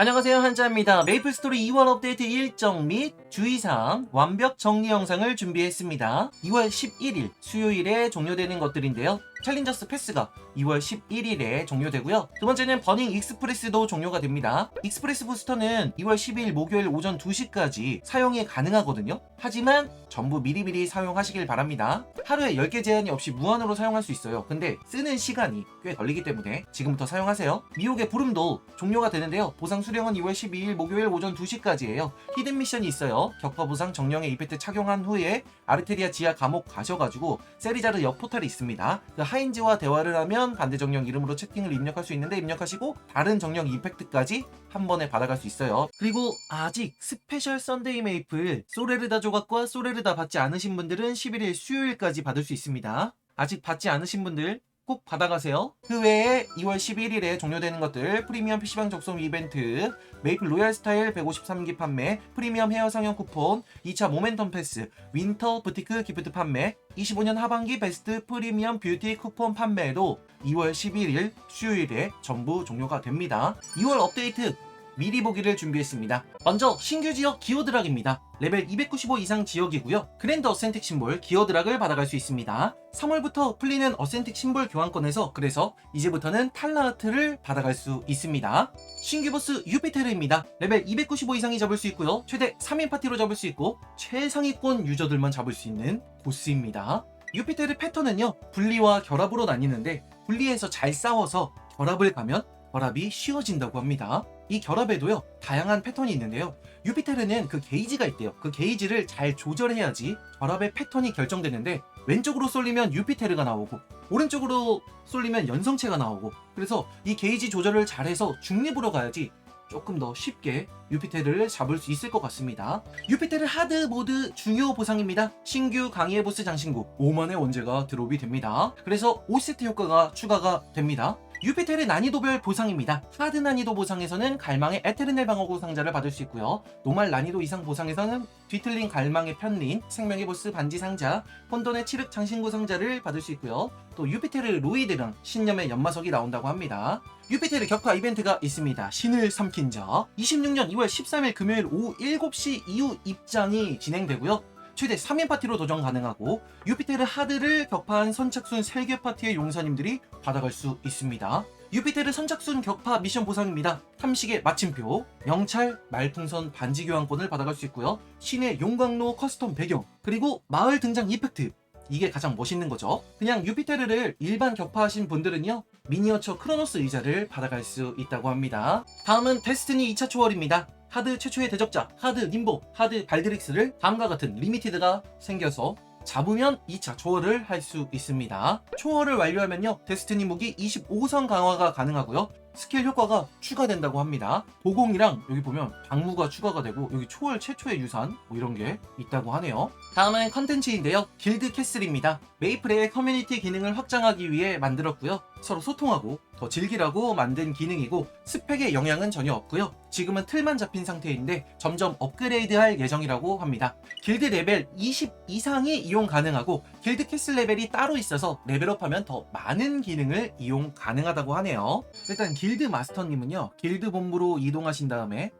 안녕하세요 한자입니다. 메이플스토리 2월 업데이트 일정 및 주의사항 완벽 정리 영상을 준비했습니다. 2월 11일 수요일에 종료되는 것들인데요. 챌린저스 패스가 2월 11일에 종료되고요. 두 번째는 버닝 익스프레스도 종료가 됩니다. 익스프레스 부스터는 2월 12일 목요일 오전 2시까지 사용이 가능하거든요. 하지만 전부 미리미리 사용하시길 바랍니다. 하루에 10개 제한이 없이 무한으로 사용할 수 있어요. 근데 쓰는 시간이 꽤 걸리기 때문에 지금부터 사용하세요. 미혹의 부름도 종료가 되는데요. 보상 수령은 2월 12일 목요일 오전 2시까지예요. 히든 미션이 있어요. 격파 보상 정령의 이펙트 착용한 후에 아르테리아 지하 감옥 가셔가지고 세리자르 옆 포탈이 있습니다. 그 하인즈와 대화를 하면 반대 정령 이름으로 채팅을 입력할 수 있는데 입력하시고 다른 정령 이펙트까지 한 번에 받아갈 수 있어요. 그리고 아직 스페셜 썬데이 메이플 소레르다 조각과 소레르다 받지 않으신 분들은 11일 수요일까지 받을 수 있습니다. 아직 받지 않으신 분들 꼭 받아가세요. 그 외에 2월 11일에 종료되는 것들 프리미엄 PC방 접속 이벤트, 메이플 로얄 스타일 153기 판매, 프리미엄 헤어 상영 쿠폰, 2차 모멘텀 패스, 윈터 부티크 기프트 판매, 25년 하반기 베스트 프리미엄 뷰티 쿠폰 판매도 2월 11일 수요일에 전부 종료가 됩니다. 2월 업데이트 미리 보기를 준비했습니다. 먼저 신규 지역 기어드락입니다. 레벨 295 이상 지역이고요. 그랜드 어센틱 심볼 기어드락을 받아갈 수 있습니다. 3월부터 풀리는 어센틱 심볼 교환권에서 그래서 이제부터는 탈라하트를 받아갈 수 있습니다. 신규 보스 유피테르입니다. 레벨 295 이상이 잡을 수 있고요. 최대 3인 파티로 잡을 수 있고 최상위권 유저들만 잡을 수 있는 보스입니다. 유피테르 패턴은요 분리와 결합으로 나뉘는데 분리해서 잘 싸워서 결합을 가면 결합이 쉬워진다고 합니다. 이 결합에도요 다양한 패턴이 있는데요. 유피테르는 그 게이지가 있대요. 그 게이지를 잘 조절해야지 결합의 패턴이 결정되는데 왼쪽으로 쏠리면 유피테르가 나오고 오른쪽으로 쏠리면 연성체가 나오고 그래서 이 게이지 조절을 잘해서 중립으로 가야지 조금 더 쉽게 유피테르를 잡을 수 있을 것 같습니다. 유피테르 하드 모드 중요 보상입니다. 신규 강의의 보스 장신구 5만의 원재가 드롭이 됩니다. 그래서 5세트 효과가 추가가 됩니다. 유피테르 난이도별 보상입니다. 하드 난이도 보상에서는 갈망의 에테르넬 방어구 상자를 받을 수 있고요. 노말 난이도 이상 보상에서는 뒤틀린 갈망의 편린, 생명의 보스 반지 상자, 혼돈의 칠흑 장신구 상자를 받을 수 있고요. 또 유피테르 로이드랑 신념의 연마석이 나온다고 합니다. 유피테르 격파 이벤트가 있습니다. 신을 삼킨 자. 26년 2월 13일 금요일 오후 7시 이후 입장이 진행되고요. 최대 3인 파티로 도전 가능하고 유피테르 하드를 격파한 선착순 3개 파티의 용사님들이 받아갈 수 있습니다. 유피테르 선착순 격파 미션 보상입니다. 탐식의 마침표, 영찰, 말풍선 반지 교환권을 받아갈 수 있고요. 신의 용광로 커스텀 배경, 그리고 마을 등장 이펙트. 이게 가장 멋있는 거죠. 그냥 유피테르를 일반 격파하신 분들은요. 미니어처 크로노스 의자를 받아갈 수 있다고 합니다. 다음은 데스티니 2차 초월입니다. 하드 최초의 대적자, 하드 님보, 하드 발드릭스를 다음과 같은 리미티드가 생겨서 잡으면 2차 초월을 할 수 있습니다. 초월을 완료하면요, 데스티니 무기 25성 강화가 가능하고요. 스킬 효과가 추가된다고 합니다. 보공이랑 여기 보면 방무가 추가가 되고 여기 초월 최초의 유산 뭐 이런 게 있다고 하네요. 다음은 컨텐츠인데요. 길드 캐슬입니다. 메이플의 커뮤니티 기능을 확장하기 위해 만들었고요. 서로 소통하고 더 즐기라고 만든 기능이고 스펙에 영향은 전혀 없고요. 지금은 틀만 잡힌 상태인데 점점 업그레이드할 예정이라고 합니다. 길드 레벨 20 이상이 이용 가능하고 길드 캐슬 레벨이 따로 있어서 레벨업하면 더 많은 기능을 이용 가능하다고 하네요. 일단 길드 마스터님은요. 길드 본부로 이동하신 다음에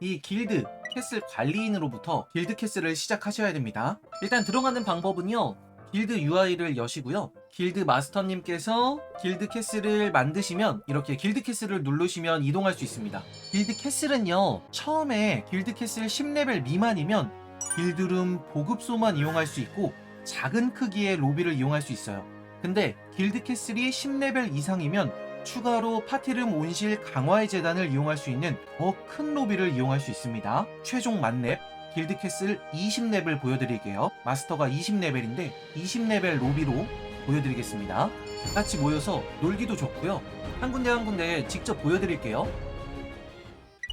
이 길드 캐슬 관리인으로부터 길드 캐슬을 시작하셔야 됩니다. 일단 들어가는 방법은요. 길드 UI를 여시고요. 길드 마스터님께서 길드 캐슬을 만드시면 이렇게 길드 캐슬을 누르시면 이동할 수 있습니다. 길드 캐슬은요. 처음에 길드 캐슬 10레벨 미만이면 길드룸 보급소만 이용할 수 있고 작은 크기의 로비를 이용할 수 있어요. 근데 길드 캐슬이 10레벨 이상이면 추가로 파티룸 온실 강화의 재단을 이용할 수 있는 더 큰 로비를 이용할 수 있습니다. 최종 만렙 길드 캐슬 20레벨 보여드릴게요. 마스터가 20레벨인데 20레벨 로비로 보여드리겠습니다. 같이 모여서 놀기도 좋고요. 한 군데 한 군데 직접 보여드릴게요.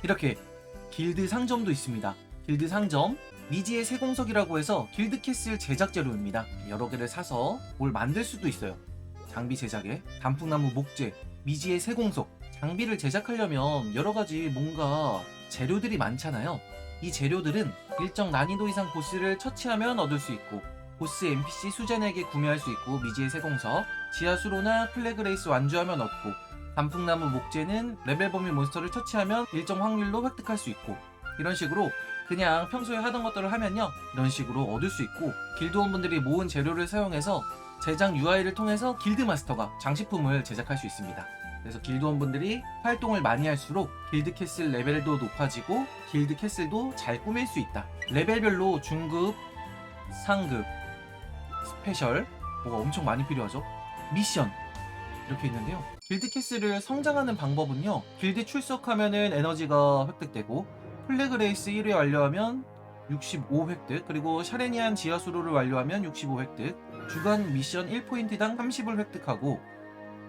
이렇게 길드 상점도 있습니다. 길드 상점 미지의 세공석이라고 해서 길드 캐슬 제작 재료입니다. 여러 개를 사서 뭘 만들 수도 있어요. 장비 제작에 단풍나무 목재, 미지의 세공석 장비를 제작하려면 여러 가지 뭔가 재료들이 많잖아요. 이 재료들은 일정 난이도 이상 보스를 처치하면 얻을 수 있고 보스 NPC 수잔에게 구매할 수 있고 미지의 세공석, 지하수로나 플래그레이스 완주하면 얻고 단풍나무 목재는 레벨 범위 몬스터를 처치하면 일정 확률로 획득할 수 있고 이런 식으로 그냥 평소에 하던 것들을 하면요 이런 식으로 얻을 수 있고 길드원분들이 모은 재료를 사용해서 제작 UI를 통해서 길드 마스터가 장식품을 제작할 수 있습니다. 그래서 길드원분들이 활동을 많이 할수록 길드 캐슬 레벨도 높아지고 길드 캐슬도 잘 꾸밀 수 있다. 레벨별로 중급, 상급, 스페셜 뭐가 엄청 많이 필요하죠. 미션 이렇게 있는데요. 길드 캐슬을 성장하는 방법은요. 길드 출석하면은 에너지가 획득되고 플래그 레이스 1회 완료하면 65 획득 그리고 샤레니안 지하수로를 완료하면 65 획득 주간 미션 1포인트당 30을 획득하고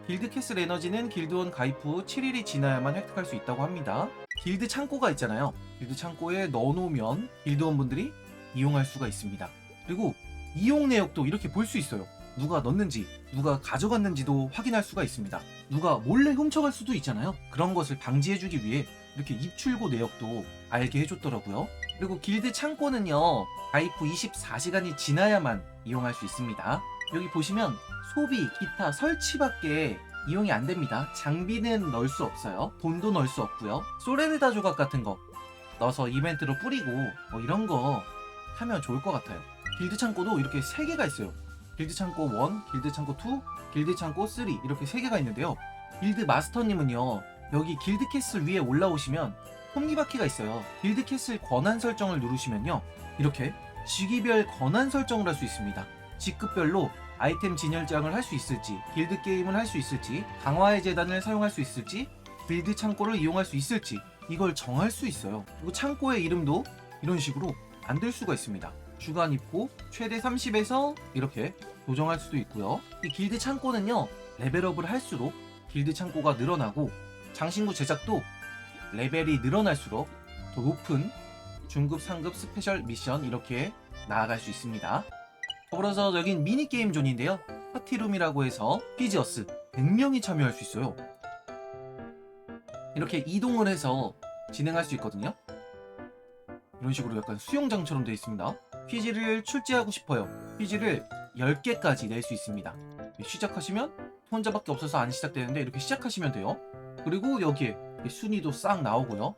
길드 캐슬 에너지는 길드원 가입 후 7일이 지나야만 획득할 수 있다고 합니다. 길드 창고가 있잖아요. 길드 창고에 넣어놓으면 길드원분들이 이용할 수가 있습니다. 그리고 이용 내역도 이렇게 볼 수 있어요. 누가 넣는지, 누가 가져갔는지도 확인할 수가 있습니다. 누가 몰래 훔쳐갈 수도 있잖아요. 그런 것을 방지해주기 위해 이렇게 입출고 내역도 알게 해줬더라고요. 그리고 길드 창고는요, 가입 후 24시간이 지나야만 이용할 수 있습니다. 여기 보시면 소비, 기타, 설치밖에 이용이 안 됩니다. 장비는 넣을 수 없어요. 돈도 넣을 수 없고요. 소레르다 조각 같은 거 넣어서 이벤트로 뿌리고 뭐 이런 거 하면 좋을 것 같아요. 길드 창고도 이렇게 3개가 있어요. 길드 창고 1, 길드 창고 2, 길드 창고 3 이렇게 3개가 있는데요. 길드 마스터님은요. 여기 길드 캐슬 위에 올라오시면 톱니바퀴가 있어요. 길드 캐슬 권한 설정을 누르시면요. 이렇게 직위별 권한 설정을 할 수 있습니다. 직급별로 아이템 진열장을 할 수 있을지, 길드 게임을 할 수 있을지, 강화의 재단을 사용할 수 있을지, 빌드 창고를 이용할 수 있을지 이걸 정할 수 있어요. 그리고 창고의 이름도 이런 식으로 만들 수가 있습니다. 주간 입고 최대 30에서 이렇게 조정할 수도 있고요. 이 길드 창고는요 레벨업을 할수록 길드 창고가 늘어나고 장신구 제작도 레벨이 늘어날수록 더 높은 중급, 상급, 스페셜 미션 이렇게 나아갈 수 있습니다. 더불어서 여긴 미니게임 존인데요. 파티룸이라고 해서 피지어스 100명이 참여할 수 있어요. 이렇게 이동을 해서 진행할 수 있거든요. 이런 식으로 약간 수영장처럼 되어 있습니다. 퀴즈를 출제하고 싶어요. 퀴즈를 10개까지 낼 수 있습니다. 시작하시면 혼자밖에 없어서 안 시작되는데 이렇게 시작하시면 돼요. 그리고 여기에 순위도 싹 나오고요.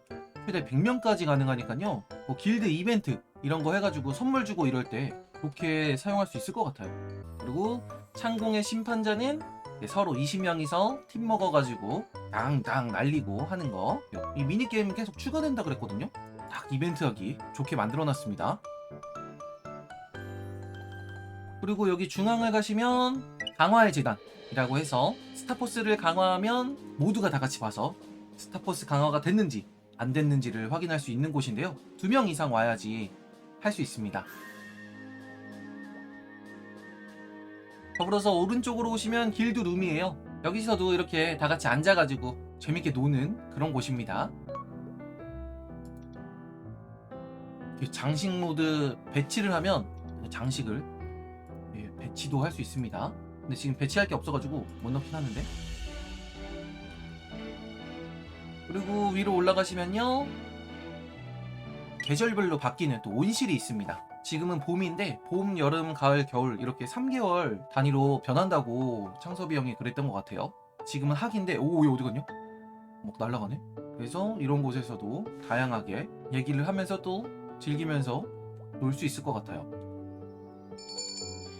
최대 100명까지 가능하니까요. 뭐 길드 이벤트 이런 거 해가지고 선물 주고 이럴 때 그렇게 사용할 수 있을 것 같아요. 그리고 창공의 심판자는 이제 서로 20명이서 팀 먹어가지고 당당 날리고 하는 거. 이 미니게임 계속 추가된다 그랬거든요. 딱 이벤트 하기 좋게 만들어놨습니다. 그리고 여기 중앙을 가시면 강화의 재단이라고 해서 스타포스를 강화하면 모두가 다 같이 봐서 스타포스 강화가 됐는지 안 됐는지를 확인할 수 있는 곳인데요. 두 명 이상 와야지 할 수 있습니다. 더불어서 오른쪽으로 오시면 길드 룸이에요. 여기서도 이렇게 다 같이 앉아가지고 재밌게 노는 그런 곳입니다. 장식 모드 배치를 하면 장식을 예, 배치도 할 수 있습니다. 근데 지금 배치할 게 없어가지고 못 넣긴 하는데. 그리고 위로 올라가시면요. 계절별로 바뀌는 또 온실이 있습니다. 지금은 봄인데 봄, 여름, 가을, 겨울 이렇게 3개월 단위로 변한다고 창섭이 형이 그랬던 것 같아요. 지금은 학인데 오, 이거 어디 갔냐? 막 날아가네. 그래서 이런 곳에서도 다양하게 얘기를 하면서 또 즐기면서 놀 수 있을 것 같아요.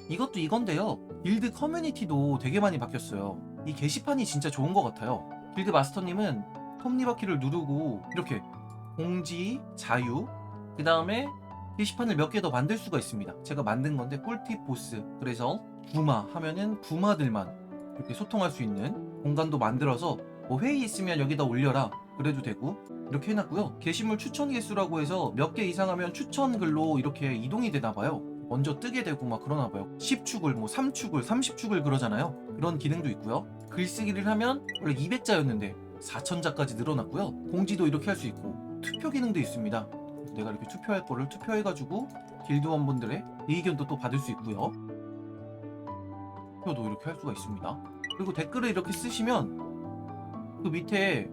이것도 이건데요. 길드 커뮤니티도 되게 많이 바뀌었어요. 이 게시판이 진짜 좋은 것 같아요. 길드 마스터님은 톱니바퀴를 누르고 이렇게 공지, 자유, 그 다음에 게시판을 몇 개 더 만들 수가 있습니다. 제가 만든 건데 꿀팁 보스. 그래서 부마 하면은 부마들만 이렇게 소통할 수 있는 공간도 만들어서 뭐 회의 있으면 여기다 올려라. 그래도 되고 이렇게 해놨고요. 게시물 추천 개수라고 해서 몇 개 이상 하면 추천 글로 이렇게 이동이 되나 봐요. 먼저 뜨게 되고 막 그러나 봐요. 10축을 뭐 3축을 30축을 그러잖아요. 그런 기능도 있고요. 글쓰기를 하면 원래 200자였는데 4000자까지 늘어났고요. 공지도 이렇게 할 수 있고 투표 기능도 있습니다. 내가 이렇게 투표할 거를 투표해가지고 길드원분들의 의견도 또 받을 수 있고요. 투표도 이렇게 할 수가 있습니다. 그리고 댓글을 이렇게 쓰시면 그 밑에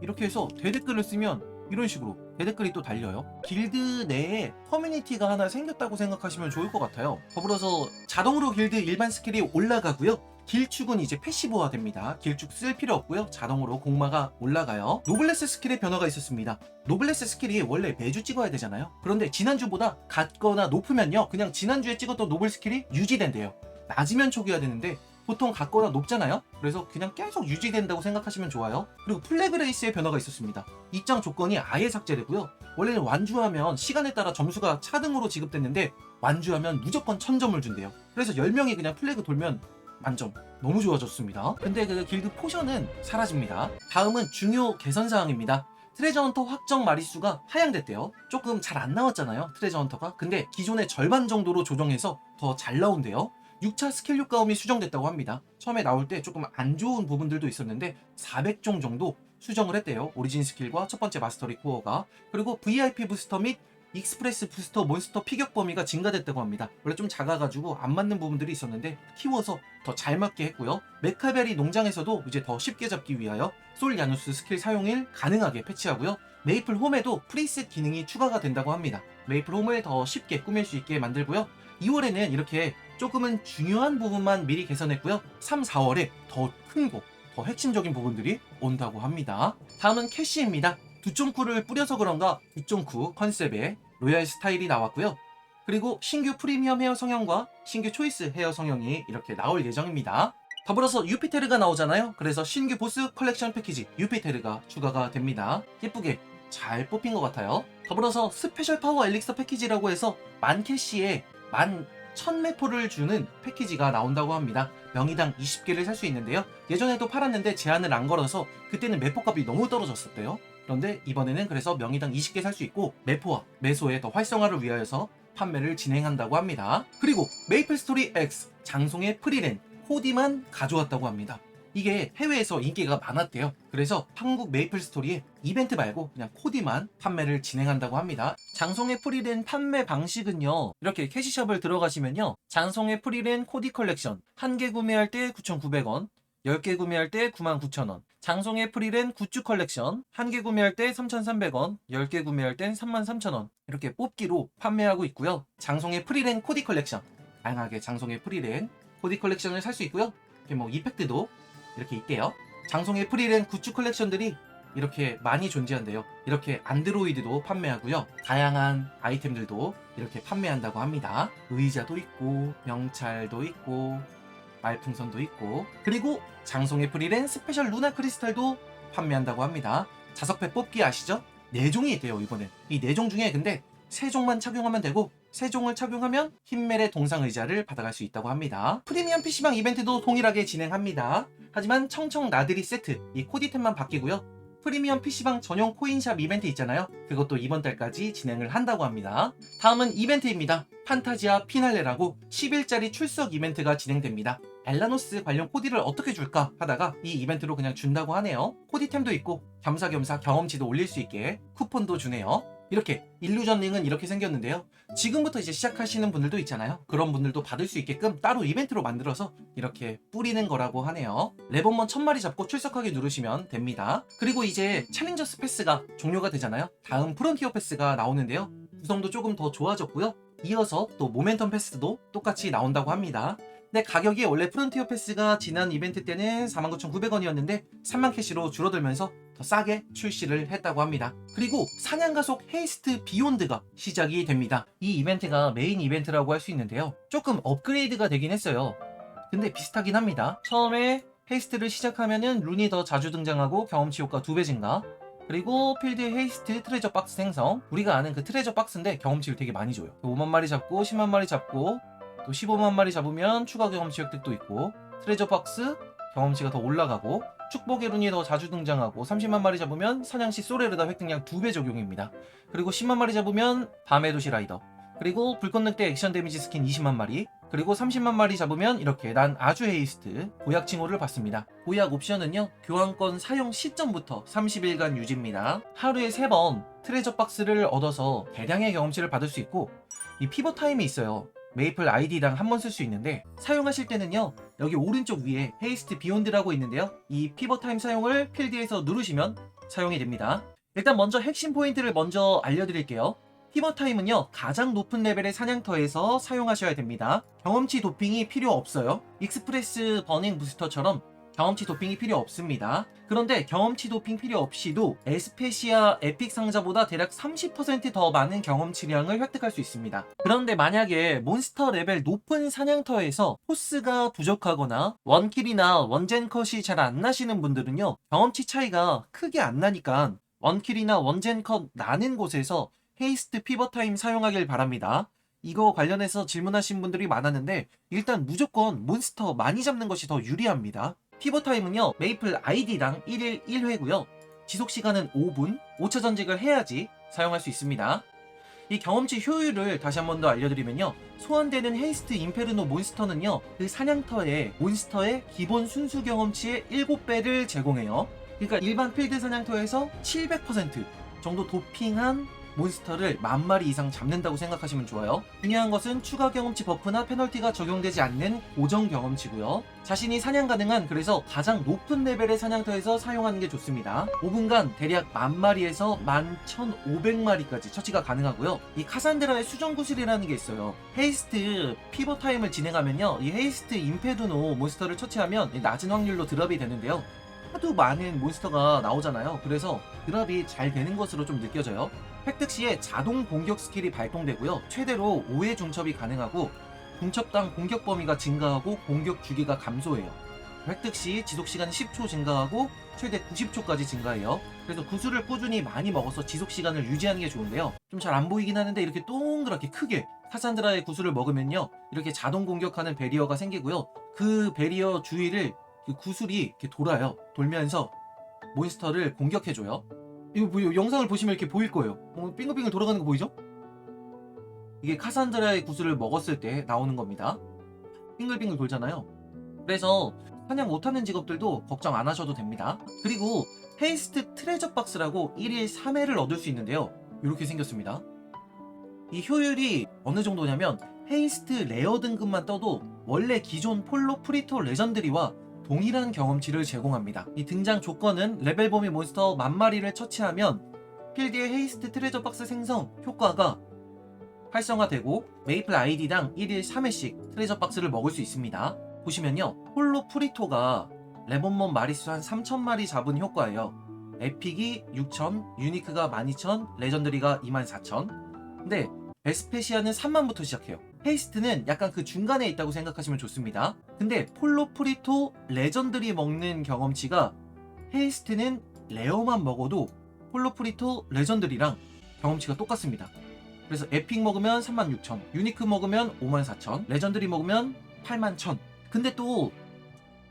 이렇게 해서 대댓글을 쓰면 이런 식으로 대댓글이 또 달려요. 길드 내에 커뮤니티가 하나 생겼다고 생각하시면 좋을 것 같아요. 더불어서 자동으로 길드 일반 스킬이 올라가고요. 길축은 이제 패시브화 됩니다. 길축 쓸 필요 없고요. 자동으로 공마가 올라가요. 노블레스 스킬의 변화가 있었습니다. 노블레스 스킬이 원래 매주 찍어야 되잖아요. 그런데 지난주보다 같거나 높으면요. 그냥 지난주에 찍었던 노블 스킬이 유지된대요. 낮으면 초기화 되는데 보통 같거나 높잖아요. 그래서 그냥 계속 유지된다고 생각하시면 좋아요. 그리고 플래그레이스의 변화가 있었습니다. 입장 조건이 아예 삭제되고요. 원래는 완주하면 시간에 따라 점수가 차등으로 지급됐는데 완주하면 무조건 1000점을 준대요. 그래서 10명이 그냥 플래그 돌면 만점. 너무 좋아졌습니다. 근데 그 길드 포션은 사라집니다. 다음은 중요 개선 사항입니다. 트레저 헌터 확정 마리수가 하향됐대요. 조금 잘 안 나왔잖아요. 트레저 헌터가. 근데 기존의 절반 정도로 조정해서 더 잘 나온대요. 6차 스킬 효과음이 수정됐다고 합니다. 처음에 나올 때 조금 안 좋은 부분들도 있었는데 400종 정도 수정을 했대요. 오리진 스킬과 첫 번째 마스터리 코어가. 그리고 VIP 부스터 및 익스프레스 부스터 몬스터 피격 범위가 증가됐다고 합니다. 원래 좀 작아가지고 안 맞는 부분들이 있었는데 키워서 더 잘 맞게 했고요. 메카베리 농장에서도 이제 더 쉽게 잡기 위하여 솔 야누스 스킬 사용일 가능하게 패치하고요. 메이플 홈에도 프리셋 기능이 추가가 된다고 합니다. 메이플 홈을 더 쉽게 꾸밀 수 있게 만들고요. 2월에는 이렇게 조금은 중요한 부분만 미리 개선했고요. 3, 4월에 더큰 거, 더 핵심적인 부분들이 온다고 합니다. 다음은 캐시입니다. 2.9를 뿌려서 그런가 2.9 컨셉의 로얄 스타일이 나왔고요. 그리고 신규 프리미엄 헤어 성형과 신규 초이스 헤어 성형이 이렇게 나올 예정입니다. 더불어서 유피테르가 나오잖아요. 그래서 신규 보스 컬렉션 패키지 유피테르가 추가가 됩니다. 예쁘게 잘 뽑힌 것 같아요. 더불어서 스페셜 파워 엘릭서 패키지라고 해서 만 캐시에 만 1000매포를 주는 패키지가 나온다고 합니다. 명의당 20개를 살 수 있는데요. 예전에도 팔았는데 제한을 안 걸어서 그때는 매포 값이 너무 떨어졌었대요. 그런데 이번에는 그래서 명의당 20개 살 수 있고 매포와 매소의 더 활성화를 위하여서 판매를 진행한다고 합니다. 그리고 메이플 스토리 X 장송의 프리랜 코디만 가져왔다고 합니다. 이게 해외에서 인기가 많았대요. 그래서 한국 메이플 스토리에 이벤트 말고 그냥 코디만 판매를 진행한다고 합니다. 장송의 프리랜 판매 방식은요. 이렇게 캐시숍을 들어가시면요. 장송의 프리랜 코디 컬렉션 한개 구매할 때 9,900원, 10개 구매할 때 99,000원. 장송의 프리랜 굿즈 컬렉션 한개 구매할 때 3,300원, 10개 구매할 땐 33,000원. 이렇게 뽑기로 판매하고 있고요. 장송의 프리랜 코디 컬렉션 다양하게 장송의 프리랜 코디 컬렉션을 살 수 있고요. 이렇게 뭐 이펙트도 이렇게 있대요. 장송의 프리랜 굿즈 컬렉션들이 이렇게 많이 존재한대요. 이렇게 안드로이드도 판매하고요. 다양한 아이템들도 이렇게 판매한다고 합니다. 의자도 있고, 명찰도 있고, 말풍선도 있고, 그리고 장송의 프리랜 스페셜 루나 크리스탈도 판매한다고 합니다. 자석패 뽑기 아시죠? 4종이 있대요, 이번엔. 이 4종 중에 근데 3종만 착용하면 되고, 3종을 착용하면 흰멜의 동상 의자를 받아갈 수 있다고 합니다. 프리미엄 PC방 이벤트도 동일하게 진행합니다. 하지만 청청 나들이 세트, 이 코디템만 바뀌고요. 프리미엄 PC방 전용 코인샵 이벤트 있잖아요. 그것도 이번 달까지 진행을 한다고 합니다. 다음은 이벤트입니다. 판타지아 피날레라고 10일짜리 출석 이벤트가 진행됩니다. 엘라노스 관련 코디를 어떻게 줄까 하다가 이 이벤트로 그냥 준다고 하네요. 코디템도 있고 겸사겸사 경험치도 올릴 수 있게 쿠폰도 주네요. 이렇게 일루전 링은 이렇게 생겼는데요. 지금부터 이제 시작하시는 분들도 있잖아요. 그런 분들도 받을 수 있게끔 따로 이벤트로 만들어서 이렇게 뿌리는 거라고 하네요. 레본먼 1000마리 잡고 출석하기 누르시면 됩니다. 그리고 이제 챌린저스 패스가 종료가 되잖아요. 다음 프론티어 패스가 나오는데요. 구성도 조금 더 좋아졌고요. 이어서 또 모멘텀 패스도 똑같이 나온다고 합니다. 근데 가격이 원래 프론티어 패스가 지난 이벤트 때는 49,900원이었는데 3만 캐시로 줄어들면서 더 싸게 출시를 했다고 합니다. 그리고 사냥가속 헤이스트 비욘드가 시작이 됩니다. 이 이벤트가 메인 이벤트라고 할 수 있는데요. 조금 업그레이드가 되긴 했어요. 근데 비슷하긴 합니다. 처음에 헤이스트를 시작하면은 룬이 더 자주 등장하고 경험치 효과 2배 증가. 그리고 필드 헤이스트 트레저 박스 생성. 우리가 아는 그 트레저 박스인데 경험치를 되게 많이 줘요. 5만 마리 잡고 10만 마리 잡고 또 15만 마리 잡으면 추가 경험치 획득도 있고 트레저 박스 경험치가 더 올라가고 축복의 룬이 더 자주 등장하고 30만 마리 잡으면 사냥시 소레르다 획득량 2배 적용입니다. 그리고 10만 마리 잡으면 밤의 도시 라이더 그리고 불꽃 늑대 액션 데미지 스킨 20만 마리 그리고 30만 마리 잡으면 이렇게 난 아주 헤이스트 보약 칭호를 받습니다. 보약 옵션은요 교환권 사용 시점부터 30일간 유지입니다. 하루에 3번 트레저 박스를 얻어서 대량의 경험치를 받을 수 있고 이 피벗 타임이 있어요. 메이플 아이디랑 한 번 쓸 수 있는데 사용하실 때는요 여기 오른쪽 위에 헤이스트 비욘드라고 있는데요 이 피벗 타임 사용을 필드에서 누르시면 사용이 됩니다 일단 먼저 핵심 포인트를 먼저 알려드릴게요 피버 타임은요 가장 높은 레벨의 사냥터에서 사용하셔야 됩니다. 경험치 도핑이 필요 없어요. 익스프레스 버닝 부스터처럼 경험치 도핑이 필요 없습니다. 그런데 경험치 도핑 필요 없이도 에스페시아 에픽 상자보다 대략 30%더 많은 경험치량을 획득할 수 있습니다. 그런데 만약에 몬스터 레벨 높은 사냥터에서 포스가 부족하거나 원킬이나 원젠 컷이 잘 안 나시는 분들은요 경험치 차이가 크게 안 나니까 원킬이나 원젠 컷 나는 곳에서 헤이스트 피버 타임 사용하길 바랍니다. 이거 관련해서 질문하신 분들이 많았는데 일단 무조건 몬스터 많이 잡는 것이 더 유리합니다. 피버 타임은요 메이플 아이디당 1일 1회고요. 지속 시간은 5분, 5차 전직을 해야지 사용할 수 있습니다. 이 경험치 효율을 다시 한 번 더 알려드리면요. 소환되는 헤이스트 인페르노 몬스터는요. 그 사냥터의 몬스터의 기본 순수 경험치의 7배를 제공해요. 그러니까 일반 필드 사냥터에서 700% 정도 도핑한 몬스터를 만 마리 이상 잡는다고 생각하시면 좋아요. 중요한 것은 추가 경험치 버프나 페널티가 적용되지 않는 고정 경험치고요. 자신이 사냥 가능한 그래서 가장 높은 레벨의 사냥터에서 사용하는 게 좋습니다. 5분간 대략 만 마리에서 만 1,500마리까지 처치가 가능하고요. 이 카산드라의 수정 구실이라는 게 있어요. 헤이스트 피버 타임을 진행하면요. 이 헤이스트 임페두노 몬스터를 처치하면 이 낮은 확률로 드랍이 되는데요. 하도 많은 몬스터가 나오잖아요. 그래서 드랍이 잘 되는 것으로 좀 느껴져요. 획득 시에 자동 공격 스킬이 발동되고요. 최대로 5회 중첩이 가능하고 중첩당 공격 범위가 증가하고 공격 주기가 감소해요. 획득 시 지속 시간이 10초 증가하고 최대 90초까지 증가해요. 그래서 구슬을 꾸준히 많이 먹어서 지속 시간을 유지하는 게 좋은데요. 좀 잘 안 보이긴 하는데 이렇게 동그랗게 크게 카산드라의 구슬을 먹으면요. 이렇게 자동 공격하는 베리어가 생기고요. 그 베리어 주위를 그 구슬이 이렇게 돌아요. 돌면서 몬스터를 공격해줘요. 이거 뭐, 영상을 보시면 이렇게 보일 거예요. 어, 빙글빙글 돌아가는 거 보이죠? 이게 카산드라의 구슬을 먹었을 때 나오는 겁니다. 빙글빙글 돌잖아요. 그래서 사냥 못하는 직업들도 걱정 안 하셔도 됩니다. 그리고 헤이스트 트레저 박스라고 1일 3회를 얻을 수 있는데요. 이렇게 생겼습니다. 이 효율이 어느 정도냐면 헤이스트 레어 등급만 떠도 원래 기존 폴로 프리토 레전드리와 동일한 경험치를 제공합니다. 이 등장 조건은 레벨 범위 몬스터 만 마리를 처치하면 필드의 헤이스트 트레저 박스 생성 효과가 활성화되고 메이플 아이디당 1일 3회씩 트레저 박스를 먹을 수 있습니다. 보시면요. 홀로 프리토가 레몬몬 마리수 한 3,000마리 잡은 효과예요. 에픽이 6,000, 유니크가 12,000, 레전드리가 24,000. 근데 베스페시아는 3만부터 시작해요. 헤이스트는 약간 그 중간에 있다고 생각하시면 좋습니다. 근데 폴로 프리토 레전드리 먹는 경험치가 헤이스트는 레어만 먹어도 폴로 프리토 레전드리랑 경험치가 똑같습니다. 그래서 에픽 먹으면 36,000, 유니크 먹으면 54,000, 레전드리 먹으면 81,000. 근데 또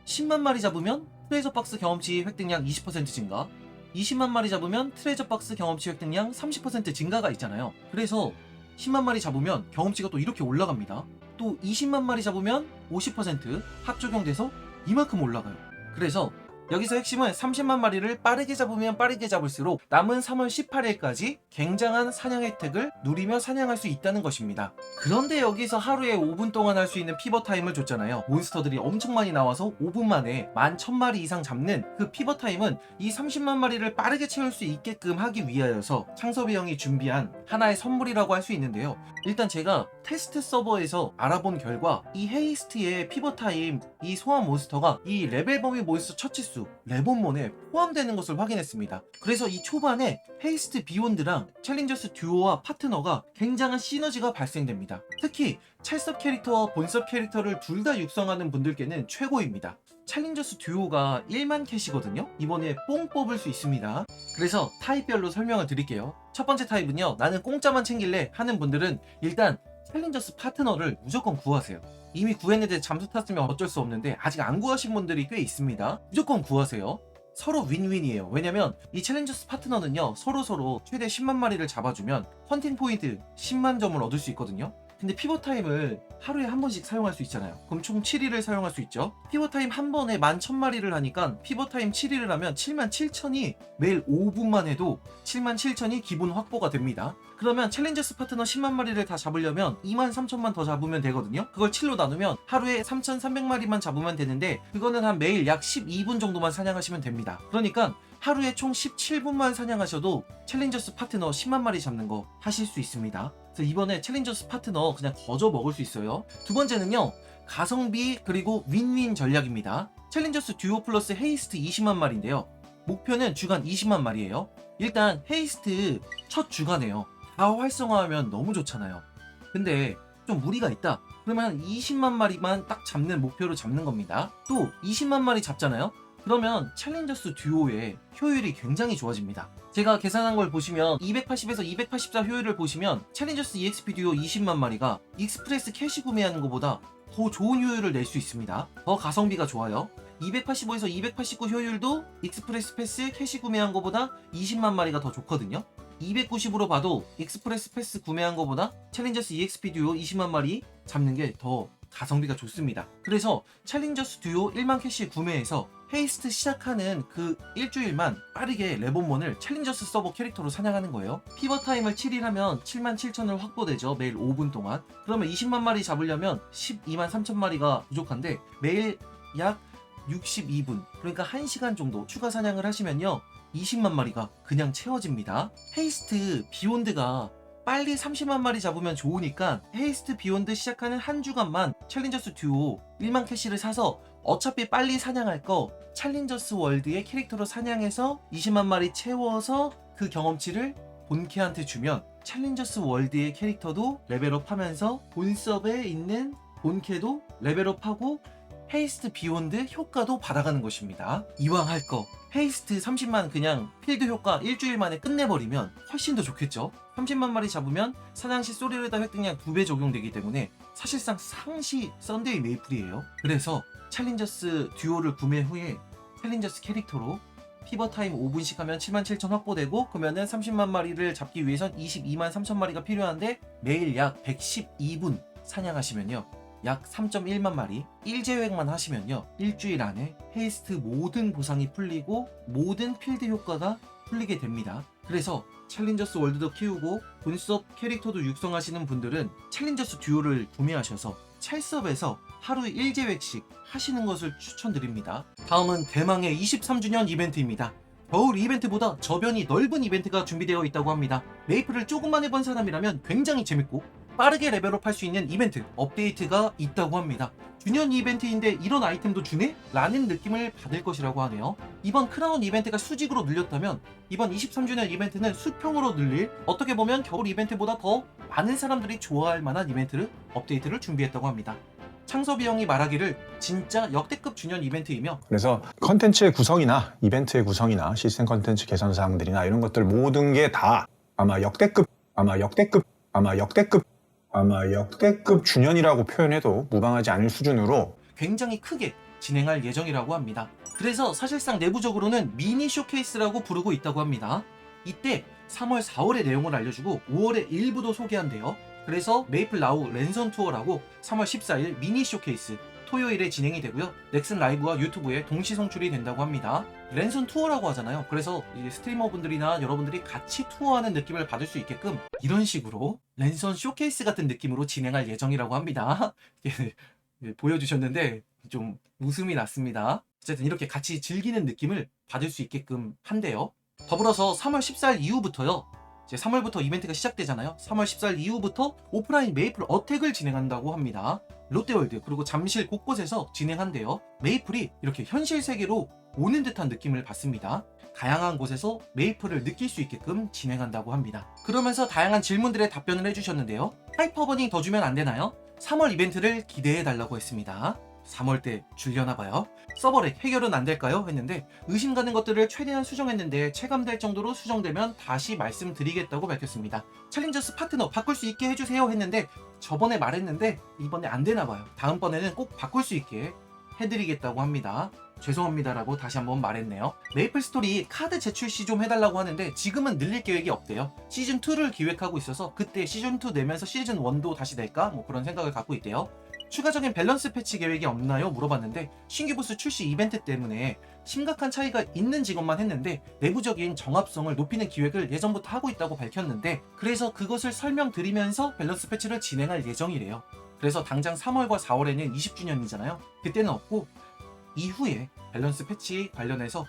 10만 마리 잡으면 트레저 박스 경험치 획득량 20% 증가, 20만 마리 잡으면 트레저 박스 경험치 획득량 30% 증가가 있잖아요. 그래서 10만 마리 잡으면 경험치가 또 이렇게 올라갑니다. 또 20만 마리 잡으면 50% 합적용돼서 이만큼 올라가요. 그래서 여기서 핵심은 30만 마리를 빠르게 잡으면 빠르게 잡을수록 남은 3월 18일까지 굉장한 사냥 혜택을 누리며 사냥할 수 있다는 것입니다. 그런데 여기서 하루에 5분 동안 할 수 있는 피버 타임을 줬잖아요. 몬스터들이 엄청 많이 나와서 5분 만에 11,000마리 이상 잡는 그 피버 타임은 이 30만 마리를 빠르게 채울 수 있게끔 하기 위하여서 창섭이 형이 준비한 하나의 선물이라고 할 수 있는데요. 일단 제가 테스트 서버에서 알아본 결과 이 헤이스트의 피버 타임 이 소환 몬스터가 이 레벨 범위 몬스터 처치수 레본몬에 포함되는 것을 확인했습니다. 그래서 이 초반에 헤이스트 비욘드랑 챌린저스 듀오와 파트너가 굉장한 시너지가 발생됩니다. 특히 찰섭 캐릭터와 본섭 캐릭터를 둘 다 육성하는 분들께는 최고입니다. 챌린저스 듀오가 1만 캐시거든요. 이번에 뽕 뽑을 수 있습니다. 그래서 타입별로 설명을 드릴게요. 첫 번째 타입은요. 나는 공짜만 챙길래 하는 분들은 일단 챌린저스 파트너를 무조건 구하세요. 이미 구했는데 잠수 탔으면 어쩔 수 없는데 아직 안 구하신 분들이 꽤 있습니다. 무조건 구하세요. 서로 윈윈이에요. 왜냐면 이 챌린저스 파트너는요 서로 서로 최대 10만 마리를 잡아주면 헌팅 포인트 10만 점을 얻을 수 있거든요. 근데 피벗 타임을 하루에 한 번씩 사용할 수 있잖아요. 그럼 총 7일을 사용할 수 있죠. 피벗 타임 한 번에 11,000마리를 하니까 피벗 타임 7일을 하면 77,000이 매일 5분만 해도 77,000이 기본 확보가 됩니다. 그러면 챌린저스 파트너 10만 마리를 다 잡으려면 2만 3천만 더 잡으면 되거든요. 그걸 7로 나누면 하루에 3,300마리만 잡으면 되는데 그거는 한 매일 약 12분 정도만 사냥하시면 됩니다. 그러니까 하루에 총 17분만 사냥하셔도 챌린저스 파트너 10만 마리 잡는 거 하실 수 있습니다. 그래서 이번에 챌린저스 파트너 그냥 거저 먹을 수 있어요. 두 번째는요. 가성비 그리고 윈윈 전략입니다. 챌린저스 듀오 플러스 헤이스트 20만 마리인데요. 목표는 주간 20만 마리예요. 일단 헤이스트 첫 주간에요. 다 활성화하면 너무 좋잖아요. 근데 좀 무리가 있다. 그러면 한 20만 마리만 딱 잡는 목표로 잡는 겁니다. 또 20만 마리 잡잖아요. 그러면 챌린저스 듀오의 효율이 굉장히 좋아집니다. 제가 계산한 걸 보시면 280에서 284 효율을 보시면 챌린저스 EXP 듀오 20만 마리가 익스프레스 캐시 구매하는 것보다 더 좋은 효율을 낼 수 있습니다. 더 가성비가 좋아요. 285에서 289 효율도 익스프레스 패스 캐시 구매한 것보다 20만 마리가 더 좋거든요. 290으로 봐도 익스프레스 패스 구매한 것보다 챌린저스 EXP 듀오 20만 마리 잡는 게 더 가성비가 좋습니다. 그래서 챌린저스 듀오 1만 캐시 구매해서 헤이스트 시작하는 그 일주일만 빠르게 레본몬을 챌린저스 서버 캐릭터로 사냥하는 거예요. 피버 타임을 7일 하면 7만 7천을 확보되죠. 매일 5분 동안. 그러면 20만 마리 잡으려면 12만 3천 마리가 부족한데 매일 약 62분 그러니까 1시간 정도 추가 사냥을 하시면요 20만 마리가 그냥 채워집니다 헤이스트 비욘드가 빨리 30만 마리 잡으면 좋으니까 헤이스트 비욘드 시작하는 한 주간만 챌린저스 듀오 1만 캐시를 사서 어차피 빨리 사냥할 거 챌린저스 월드의 캐릭터로 사냥해서 20만 마리 채워서 그 경험치를 본캐한테 주면 챌린저스 월드의 캐릭터도 레벨업 하면서 본섭에 있는 본캐도 레벨업하고 헤이스트 비욘드 효과도 받아가는 것입니다. 이왕 할 거 헤이스트 30만 그냥 필드 효과 일주일 만에 끝내버리면 훨씬 더 좋겠죠. 30만 마리 잡으면 사냥시 소리르다 획득량 2배 적용되기 때문에 사실상 상시 썬데이 메이플이에요. 그래서 챌린저스 듀오를 구매 후에 챌린저스 캐릭터로 피버 타임 5분씩 하면 77,000 확보되고 그러면은 30만 마리를 잡기 위해선 22만 3천 마리가 필요한데 매일 약 112분 사냥하시면요. 약 3.1만 마리 1제획만 하시면요 일주일 안에 헤이스트 모든 보상이 풀리고 모든 필드 효과가 풀리게 됩니다 그래서 챌린저스 월드도 키우고 본섭 캐릭터도 육성하시는 분들은 챌린저스 듀오를 구매하셔서 첼섭에서 하루에 1제획씩 하시는 것을 추천드립니다. 다음은 대망의 23주년 이벤트입니다. 겨울 이벤트보다 저변이 넓은 이벤트가 준비되어 있다고 합니다. 메이플을 조금만 해본 사람이라면 굉장히 재밌고 빠르게 레벨업 할 수 있는 이벤트, 업데이트가 있다고 합니다. 주년 이벤트인데 이런 아이템도 주네? 라는 느낌을 받을 것이라고 하네요. 이번 크라운 이벤트가 수직으로 늘렸다면 이번 23주년 이벤트는 수평으로 늘릴 어떻게 보면 겨울 이벤트보다 더 많은 사람들이 좋아할 만한 이벤트를 업데이트를 준비했다고 합니다. 창섭이 형이 말하기를 진짜 역대급 주년 이벤트이며 그래서 컨텐츠의 구성이나 이벤트의 구성이나 시스템 컨텐츠 개선 사항들이나 이런 것들 모든 게 다 아마 역대급 아마 역대급 아마 역대급 아마 역대급 주년이라고 표현해도 무방하지 않을 수준으로 굉장히 크게 진행할 예정이라고 합니다. 그래서 사실상 내부적으로는 미니 쇼케이스라고 부르고 있다고 합니다. 이때 3월 4월의 내용을 알려주고 5월의 일부도 소개한대요. 그래서 메이플 라우 랜선 투어라고 3월 14일 미니 쇼케이스 토요일에 진행이 되고요. 넥슨 라이브와 유튜브에 동시 송출이 된다고 합니다. 랜선 투어라고 하잖아요. 그래서 스트리머분들이나 여러분들이 같이 투어하는 느낌을 받을 수 있게끔 이런 식으로 랜선 쇼케이스 같은 느낌으로 진행할 예정이라고 합니다. 예, 보여주셨는데 좀 웃음이 났습니다. 어쨌든 이렇게 같이 즐기는 느낌을 받을 수 있게끔 한대요. 더불어서 3월 14일 이후부터요. 이제 3월부터 이벤트가 시작되잖아요. 3월 14일 이후부터 오프라인 메이플 어택을 진행한다고 합니다. 롯데월드 그리고 잠실 곳곳에서 진행한대요. 메이플이 이렇게 현실 세계로 오는 듯한 느낌을 받습니다. 다양한 곳에서 메이플을 느낄 수 있게끔 진행한다고 합니다. 그러면서 다양한 질문들에 답변을 해주셨는데요. 하이퍼버닝 더 주면 안 되나요? 3월 이벤트를 기대해 달라고 했습니다. 3월 때 줄려나 봐요. 서버렉 해결은 안 될까요? 했는데 의심 가는 것들을 최대한 수정했는데 체감될 정도로 수정되면 다시 말씀드리겠다고 밝혔습니다. 챌린저스 파트너 바꿀 수 있게 해주세요 했는데 저번에 말했는데 이번에 안 되나 봐요. 다음번에는 꼭 바꿀 수 있게 해드리겠다고 합니다. 죄송합니다라고 다시 한번 말했네요. 메이플 스토리 카드 재출시 좀 해달라고 하는데 지금은 늘릴 계획이 없대요. 시즌 2를 기획하고 있어서 그때 시즌 2 내면서 시즌 1도 다시 낼까? 뭐 그런 생각을 갖고 있대요. 추가적인 밸런스 패치 계획이 없나요? 물어봤는데 신규 보스 출시 이벤트 때문에 심각한 차이가 있는 직업만 했는데 내부적인 정합성을 높이는 기획을 예전부터 하고 있다고 밝혔는데 그래서 그것을 설명드리면서 밸런스 패치를 진행할 예정이래요. 그래서 당장 3월과 4월에는 20주년이잖아요. 그때는 없고 이후에 밸런스 패치 관련해서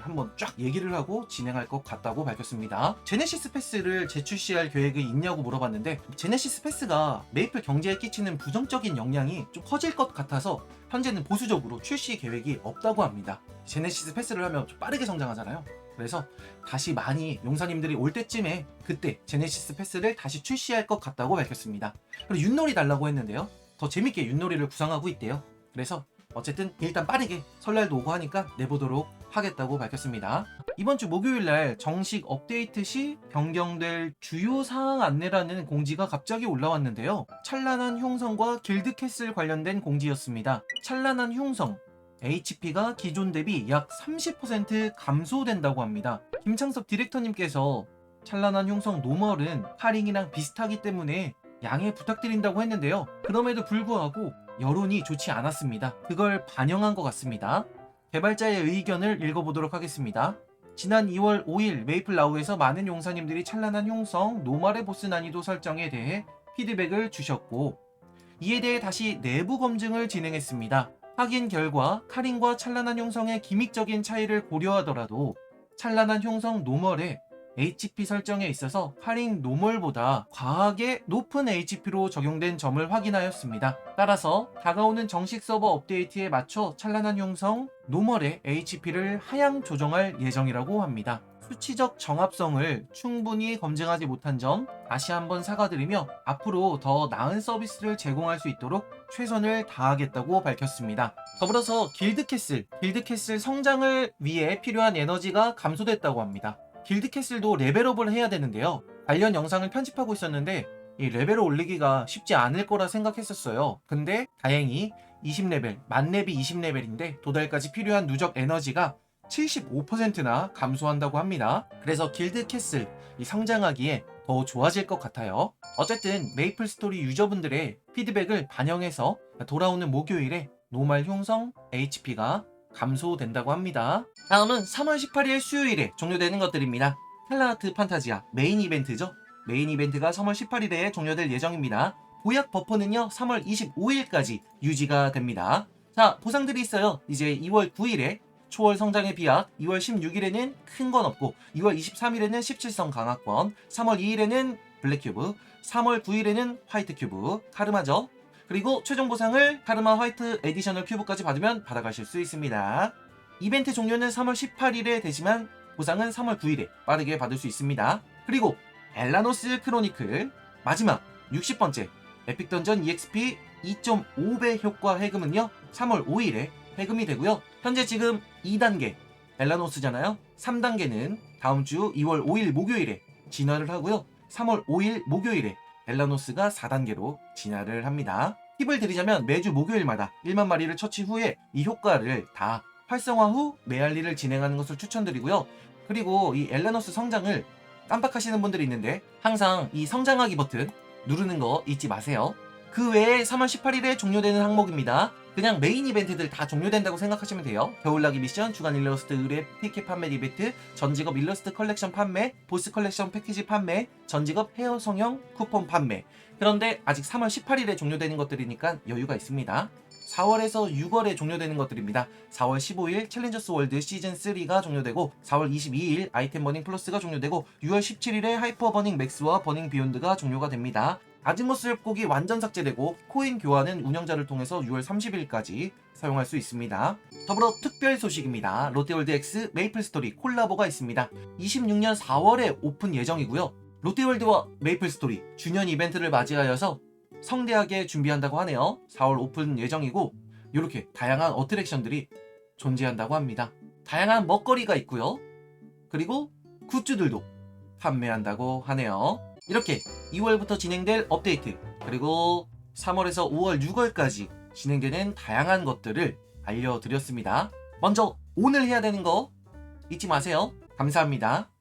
한번 쫙 얘기를 하고 진행할 것 같다고 밝혔습니다. 제네시스 패스를 재출시할 계획이 있냐고 물어봤는데 제네시스 패스가 메이플 경제에 끼치는 부정적인 영향이 좀 커질 것 같아서 현재는 보수적으로 출시 계획이 없다고 합니다. 제네시스 패스를 하면 좀 빠르게 성장하잖아요. 그래서 다시 많이 용사님들이 올 때쯤에 그때 제네시스 패스를 다시 출시할 것 같다고 밝혔습니다. 그리고 윷놀이 달라고 했는데요. 더 재밌게 윷놀이를 구상하고 있대요. 그래서 어쨌든 일단 빠르게 설날도 오고 하니까 내보도록 하겠다고 밝혔습니다. 이번 주 목요일 날 정식 업데이트 시 변경될 주요 사항 안내라는 공지가 갑자기 올라왔는데요. 찬란한 흉성과 길드 캐슬 관련된 공지였습니다. 찬란한 흉성 HP가 기존 대비 약 30% 감소된다고 합니다. 김창섭 디렉터님께서 찬란한 흉성 노멀은 카링이랑 비슷하기 때문에 양해 부탁드린다고 했는데요. 그럼에도 불구하고 여론이 좋지 않았습니다. 그걸 반영한 것 같습니다. 개발자의 의견을 읽어보도록 하겠습니다. 지난 2월 5일 메이플 라우에서 많은 용사님들이 찬란한 흉성 노멀의 보스 난이도 설정에 대해 피드백을 주셨고 이에 대해 다시 내부 검증을 진행했습니다. 확인 결과 카린과 찬란한 흉성의 기믹적인 차이를 고려하더라도 찬란한 흉성 노멀의 HP 설정에 있어서 카린 노멀보다 과하게 높은 HP로 적용된 점을 확인하였습니다. 따라서 다가오는 정식 서버 업데이트에 맞춰 찬란한 흉성 노멀의 HP를 하향 조정할 예정이라고 합니다. 수치적 정합성을 충분히 검증하지 못한 점 다시 한번 사과드리며 앞으로 더 나은 서비스를 제공할 수 있도록 최선을 다하겠다고 밝혔습니다. 더불어서 길드캐슬, 길드캐슬 성장을 위해 필요한 에너지가 감소됐다고 합니다. 길드캐슬도 레벨업을 해야 되는데요. 관련 영상을 편집하고 있었는데 이 레벨을 올리기가 쉽지 않을 거라 생각했었어요. 근데 다행히 20레벨, 만렙이 20레벨인데 도달까지 필요한 누적 에너지가 75%나 감소한다고 합니다. 그래서 길드 캐슬 이 성장하기에 더 좋아질 것 같아요. 어쨌든 메이플 스토리 유저분들의 피드백을 반영해서 돌아오는 목요일에 노말 흉성 HP가 감소된다고 합니다. 다음은 3월 18일 수요일에 종료되는 것들입니다. 텔라하트 판타지아 메인 이벤트죠. 메인 이벤트가 3월 18일에 종료될 예정입니다. 보약 버퍼는요 3월 25일까지 유지가 됩니다. 자 보상들이 있어요. 이제 2월 9일에 초월 성장의 비약, 2월 16일에는 큰 건 없고 2월 23일에는 17성 강화권, 3월 2일에는 블랙큐브, 3월 9일에는 화이트 큐브, 카르마죠. 그리고 최종 보상을 카르마 화이트 에디셔널 큐브까지 받으면 받아가실 수 있습니다. 이벤트 종료는 3월 18일에 되지만 보상은 3월 9일에 빠르게 받을 수 있습니다. 그리고 엘라노스 크로니클 마지막 60번째 에픽 던전 EXP 2.5배 효과 해금은요 3월 5일에 해금이 되고요. 현재 지금 2단계 엘라노스잖아요. 3단계는 다음 주 2월 5일 목요일에 진화를 하고요. 3월 5일 목요일에 엘라노스가 4단계로 진화를 합니다. 팁을 드리자면 매주 목요일마다 1만 마리를 처치 후에 이 효과를 다 활성화 후 메알리를 진행하는 것을 추천드리고요. 그리고 이 엘라노스 성장을 깜빡하시는 분들이 있는데 항상 이 성장하기 버튼 누르는 거 잊지 마세요. 그 외에 3월 18일에 종료되는 항목입니다. 그냥 메인 이벤트들 다 종료된다고 생각하시면 돼요. 겨울나기 미션, 주간 일러스트 의뢰 티켓 판매 이벤트, 전직업 일러스트 컬렉션 판매, 보스 컬렉션 패키지 판매, 전직업 헤어 성형 쿠폰 판매. 그런데 아직 3월 18일에 종료되는 것들이니까 여유가 있습니다. 4월에서 6월에 종료되는 것들입니다. 4월 15일 챌린저스 월드 시즌 3가 종료되고 4월 22일 아이템 버닝 플러스가 종료되고 6월 17일에 하이퍼 버닝 맥스와 버닝 비욘드가 종료가 됩니다. 아즈모스 협곡이 완전 삭제되고 코인 교환은 운영자를 통해서 6월 30일까지 사용할 수 있습니다. 더불어 특별 소식입니다. 롯데월드 X 메이플 스토리 콜라보가 있습니다. 26년 4월에 오픈 예정이고요. 롯데월드와 메이플 스토리 주년 이벤트를 맞이하여서 성대하게 준비한다고 하네요. 4월 오픈 예정이고 이렇게 다양한 어트랙션들이 존재한다고 합니다. 다양한 먹거리가 있고요. 그리고 굿즈들도 판매한다고 하네요. 이렇게 2월부터 진행될 업데이트 그리고 3월에서 5월, 6월까지 진행되는 다양한 것들을 알려드렸습니다. 먼저 오늘 해야 되는 거 잊지 마세요. 감사합니다.